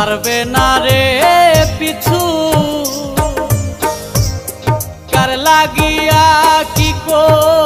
ছাড়বে না রে পিছু। কার লাগিয়া কি কর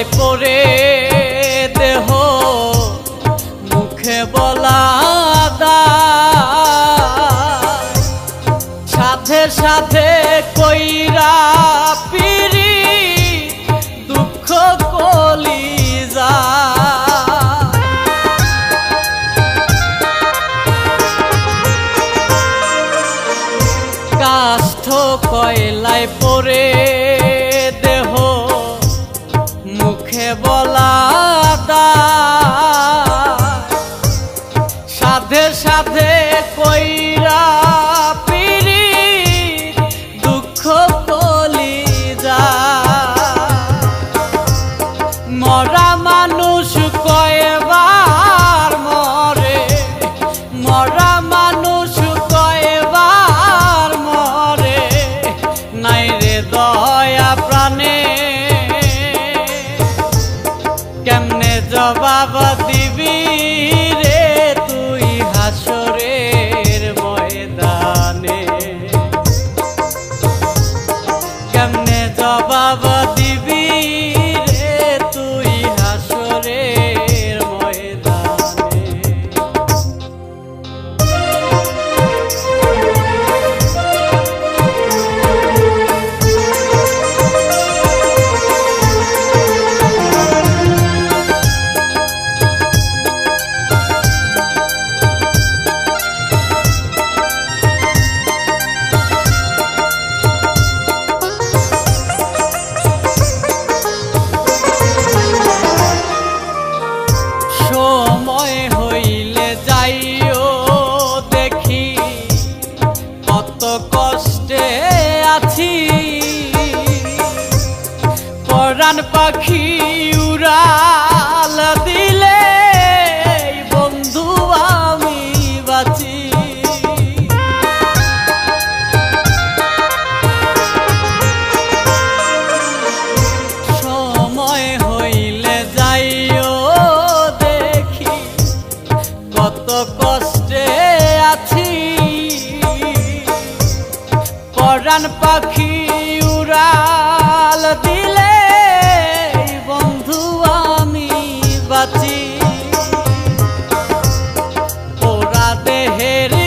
ধুলায় পরে দেহ। মুখে বলা সাথে সাথে কইরা পিড়ি দুঃখ কলি যা কাষ্ঠ কয়লায় পরে দয়া প্রাণে। কেমনে জবাব দিবি? পরাণ পাখি উড়াল দিলে, বন্ধু আমি বাঁচি। সময় হইলে যাইও দেখি, কত কষ্টে আছি। পরাণ পাখি উড়াল দিলে হের